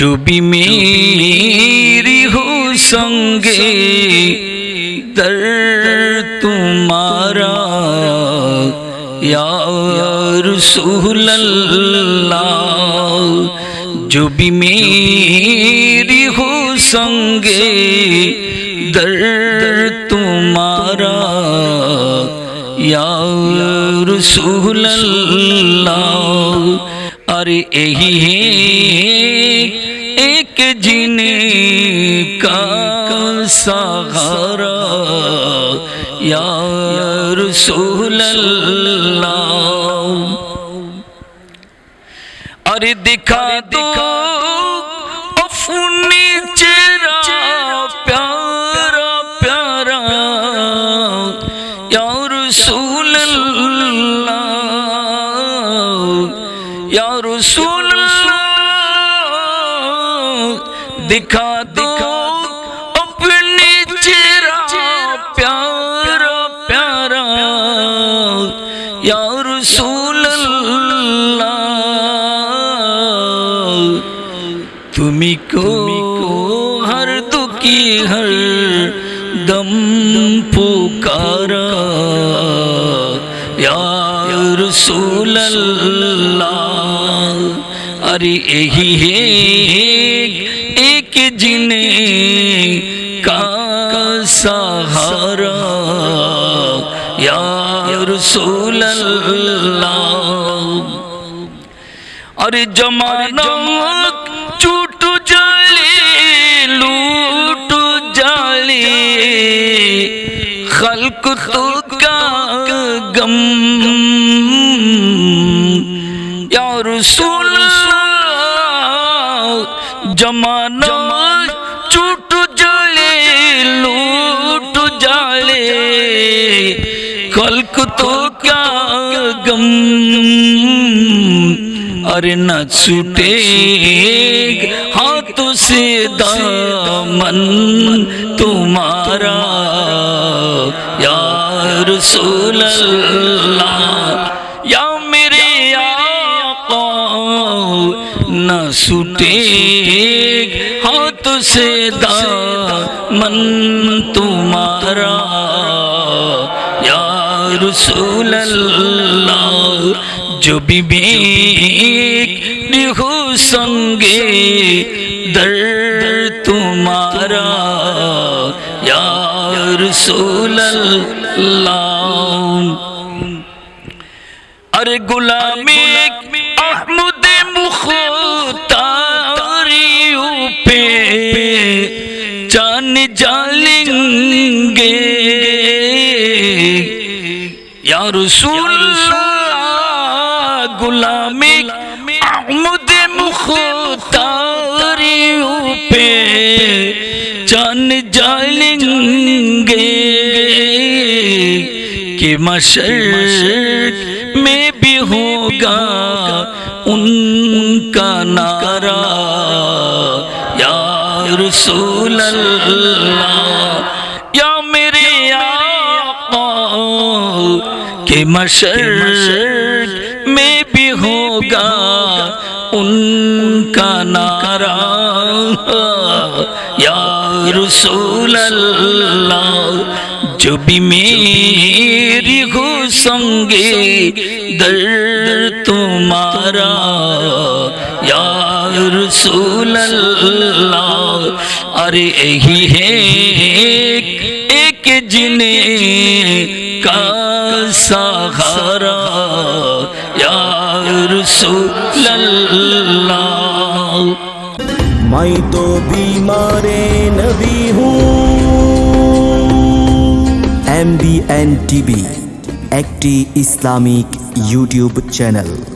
جو بھی میری ہو سنگے در تمہارا یا رسول اللہ جو بھی میری ہو سنگے در تمہارا یا رسول اللہ۔ ارے یہی ہے ایک جینے کا سہارا، یا رسول اللہ۔ ارے دکھا دو اپنی چہرہ، پیارا پیارا۔ یا رسول اللہ، یا رسول دکھا دو، اپنی چہرہ، پیارا پیارا۔ یا رسول اللہ، تمہیں کو ہر دکھی ہر دم پکارا۔ یا رسول اللہ، ارے یہی ہے ایک کا سہارا یا رسول اللہ۔ ارے جمانہ چوٹ جالے لوٹ جالے خلق تو کا غم۔ یا رسول اللہ، جمانہ لوٹ جالے خلق تو کیا غم؟ ارے نہ چھوٹے ہاتھ سے دامن، تمہارا یا رسول اللہ، یا میرے آقا، نہ چھوٹے سے دامن تمہارا۔ یا رسول اللہ، جو بھی میری ہو سنگے، در تمہارا۔ یا رسول اللہ۔ ارے غلامی جالیں گے۔ یا رسول اللہ غلامی احمد مختاریوں پہ جان جالیں گے کہ مشرق میں بھی ہوگا ان کا نعرہ۔ رسول اللہ، یا میرے آقا، کہ مشرق میں بھی ہوگا ان کا نعرہ۔ یا رسول اللہ، جو بھی میری ہو سنگے در تمہارا۔ یا رسول اللہ سارے ہی ہیں ایک جن کا سہارا۔ یا رسول اللہ میں تو بیمار نبی ہوں۔ M B N T B ایکٹی Islamic YouTube channel.